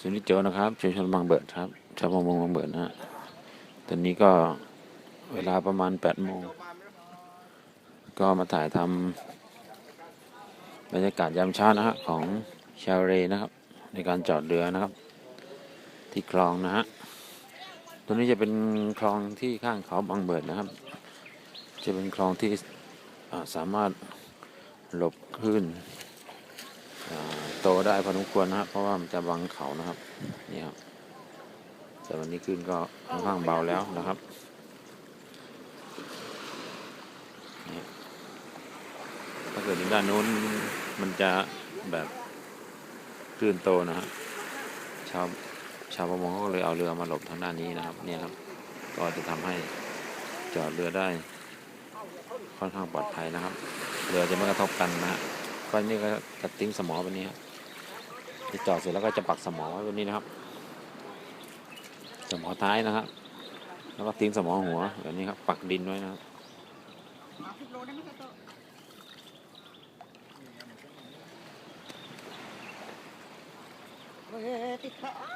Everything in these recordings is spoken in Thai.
สุนิจโจนะครับชุมชนบางเบิดครับชาวประมงบางเบิดนะฮะตอนนี้ก็เวลาประมาณแปดโมงก็มาถ่ายทำบรรยากาศยามเช้านะฮะของชาวเรนะครับ ในการจอดเรือนะครับ ที่คลองนะฮะตรงนี้จะเป็นคลองที่ข้างเขาบางเบิดนะครับ จะเป็นคลองที่สามารถหลบคลื่น โตได้พอสมควรนะครับ เพราะว่ามันจะบังเขานะครับ นี่ครับ แต่วันนี้ขึ้นก็ค่อนข้างเบาแล้วนะครับถ้าเกิดอยู่ด้านนู้นมันจะแบบคลื่นโตนะฮะชาวชาวประมงเขาก็เลยเอาเรือมาหลบทางด้านนี้นะครับ เนี่ยครับ ก็จะทำให้จอดเรือได้ ค่อนข้างปลอดภัยนะครับ เรือจะไม่กระทบกันนะฮะ ก็นี่ก็จะติ้งสมอแบบนี้ครับจะจอดเสร็จแล้วก็จะปักสมอไว้แบบนี้นะครับ สมอท้ายนะครับ แล้วก็ติ้งสมอหัวแบบนี้ครับปักดินไว้นะครับสมครับโตเฮ้ยติดขาอ้า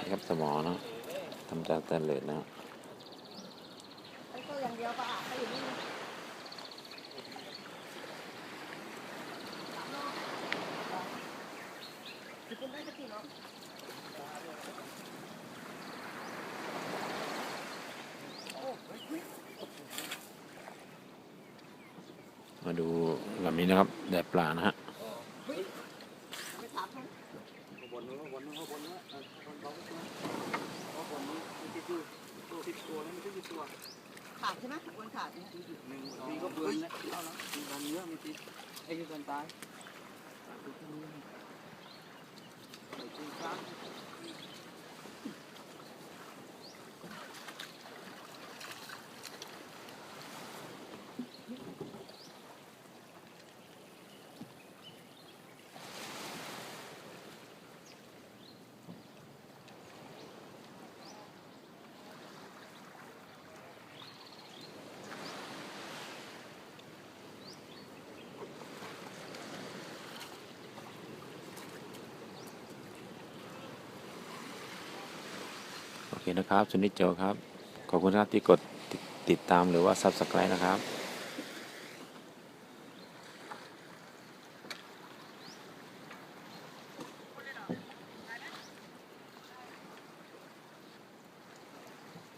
นี่ครับสมอนะทำจากแตนเลสนะครับ เดียวปะไอ้อยู่นี่สามโลสินได้สักกี่โลมาดูแบบนี้นะครับ แดดปลานะฮะ ขาดใช่ไหมอ้วนขาดเนี่ยหนึ่งมีก็เบื่อแล้วเอาแล้วมีกันเยอะมีติดไอ้ที่กันตายติดที่นี่ไอ้ที่ค้าง โอ เคนะครับสุนิจโจครับ ขอบคุณครับที่กดติดติดตามหรือว่า Subscribe นะครับ